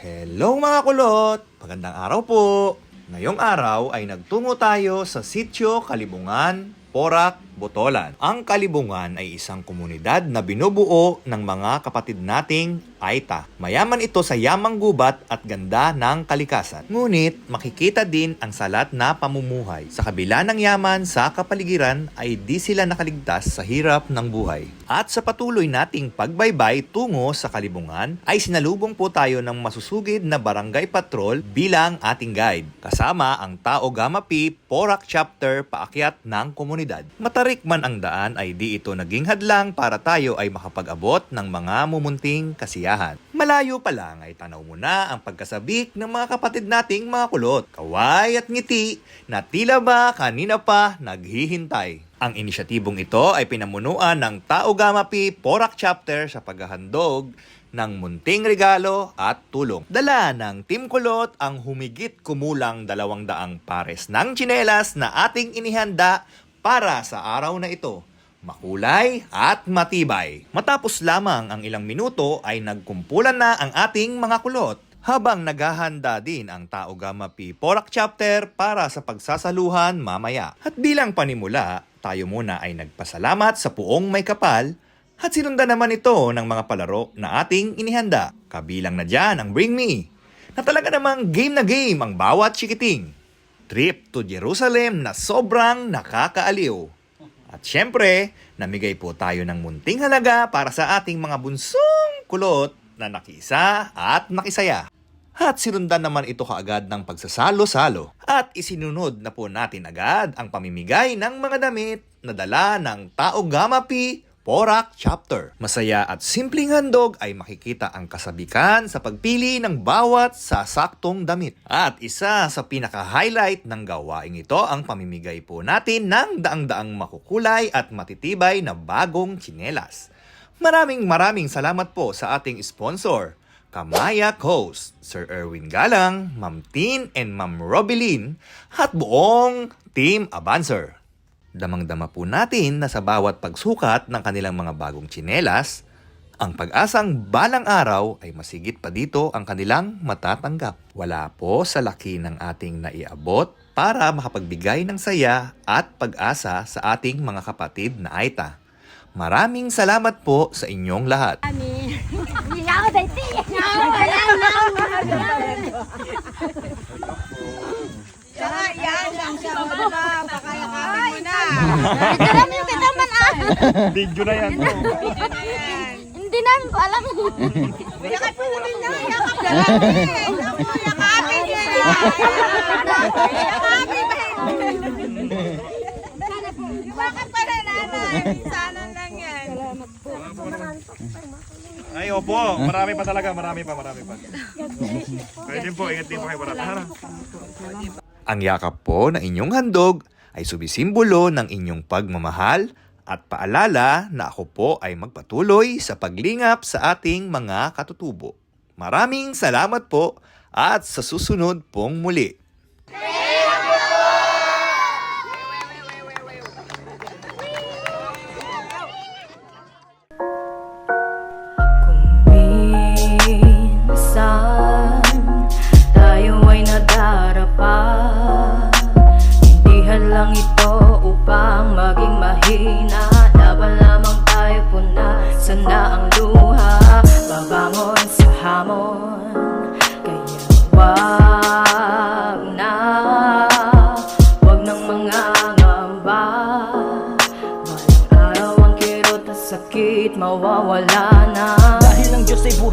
Hello mga kulot! Magandang araw po! Ngayong araw ay nagtungo tayo sa sitio Kalibungan, Porac, Botolan. Ang Kalibungan ay isang komunidad na binubuo ng mga kapatid nating Aita. Mayaman ito sa yamang gubat at ganda ng kalikasan. Ngunit makikita din ang salat na pamumuhay. Sa kabila ng yaman sa kapaligiran ay di sila nakaligtas sa hirap ng buhay. At sa patuloy nating pagbaybay tungo sa Kalibungan ay sinalubong po tayo ng masusugid na barangay patrol bilang ating guide. Kasama ang Tao Gama P Porac Chapter paakyat ng komunidad. Matarik man ang daan ay di ito naging hadlang para tayo ay makapag-abot ng mga mumunting kasiyahan. Malayo pa lang ay tanaw mo na ang pagkasabik ng mga kapatid nating mga kulot. Kaway at ngiti na tila ba kanina pa naghihintay. Ang inisyatibong ito ay pinamunuan ng Tao Gama P Porac Chapter sa paghahandog ng munting regalo at tulong. Dala ng Team Kulot ang humigit kumulang dalawang daang pares ng tsinelas na ating inihanda para sa araw na ito. Makulay at matibay. Matapos lamang ang ilang minuto ay nagkumpulan na ang ating mga kulot. Habang naghahanda din ang Tao Gama P Porac Chapter para sa pagsasaluhan mamaya. At bilang panimula, tayo muna ay nagpasalamat sa puong may kapal at sinundan naman ito ng mga palaro na ating inihanda. Kabilang na dyan ang Bring Me, na talaga namang game na game ang bawat chikiting. Trip to Jerusalem na sobrang nakakaaliw. At syempre, namigay po tayo ng munting halaga para sa ating mga bunsong kulot na nakisa at nakisaya. At sinundan naman ito kaagad ng pagsasalo-salo. At isinunod na po natin agad ang pamimigay ng mga damit na dala ng Tao Gama P Porac Chapter. Masaya at simpleng handog ay makikita ang kasabikan sa pagpili ng bawat sasaktong damit. At isa sa pinaka-highlight ng gawaing ito ang pamimigay po natin ng daang-daang makukulay at matitibay na bagong tsinelas. Maraming maraming salamat po sa ating sponsor, Kamaya Coast, Sir Erwin Galang, Ma'am Tin and Ma'am Robilin, at buong Team Abancer. Damang-dama po natin na sa bawat pagsukat ng kanilang mga bagong tsinelas, ang pag-asang balang araw ay masigit pa dito ang kanilang matatanggap. Wala po sa laki ng ating naiabot para makapagbigay ng saya at pag-asa sa ating mga kapatid na Aita. Maraming salamat po sa inyong lahat. Yaw, dati. Yaw, wala na. Saka yan, ang sama na, pakayakapin mo na. Alam yung kita man ah. Video na yan. Hindi namin ko alam. Yakapin mo din na, yakap na lang yakapin yan. Yakapin ba? Bakit pa na nanay? Sana lang yan. Ay, opo. Marami pa talaga. Marami pa, marami pa. Pwede po, ingat din po kayo para. Tara. Ang yakap po na inyong handog ay sumisimbolo ng inyong pagmamahal at paalala na ako po ay magpatuloy sa paglingap sa ating mga katutubo. Maraming salamat po at sa susunod pong muli. Lang ito upang maging mahina. Laban lamang tayo punasan na ang luha. Babangon sa hamon Kaya wag na. Wag nang mga ngamba Balang araw ang kirot at sakit mawawala na. Dahil ang Diyos ay buhay